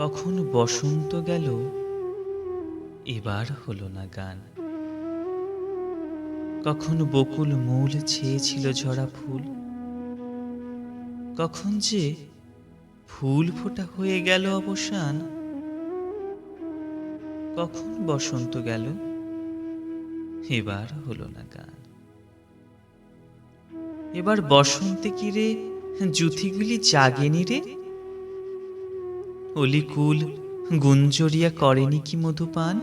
কখন বসন্ত গেল, এবার হলো না গান। কখন বকুল মূল ছেয়েছিল ঝরা ফুল, কখন যে ফুল ফোটা হয়ে গেল অবসান, কখন বসন্ত গেল, এবার হলো না গান। এবার বসন্তে কি রে, জুথিগুলি জাগেনি রে? অলিকুল, গুঞ্জরিয়া করেনি কি মধুপান?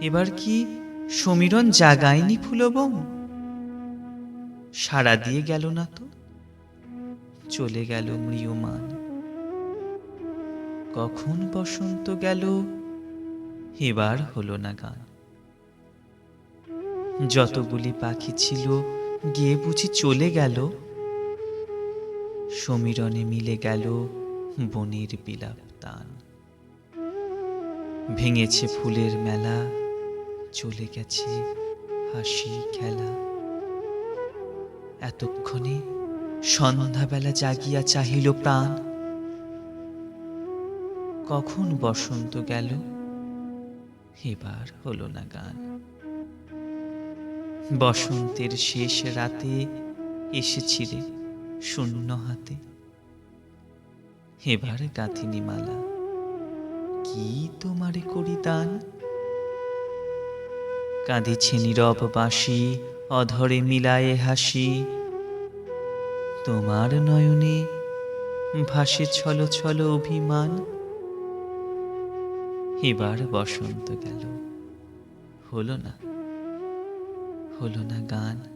এবার কি সমীরণ জাগায়নি ফুলবম? সাড়া দিয়ে গেল না তো? চলে গেল মৃয়মান কখন বসন্ত গেল? এবার হলো না গান। যতগুলি পাখি ছিল, গিয়ে বুঝি চলে গেল? সমীরণে মিলে গেল বনের বিলাপ তান। ভেঙেছে ফুলের মেলা, চলে গেছে হাসি খেলা। এতক্ষণে সন্ধ্যাবেলা জাগিয়া চাহিল প্রাণ। কখন বসন্ত গেল, এবার হলো না গান। বসন্তের শেষ রাতে এসেছিলে শূন্য হাতে। এবার গাঁথিনি মালা কি তোমারে করি দান কাঁদিছে নীরব বাঁশি, অধরে মিলায়ে হাসি। তোমার নয়নে ভাসে ছল ছল অভিমান। এবার বসন্ত গেল। হলো না হলো না গান।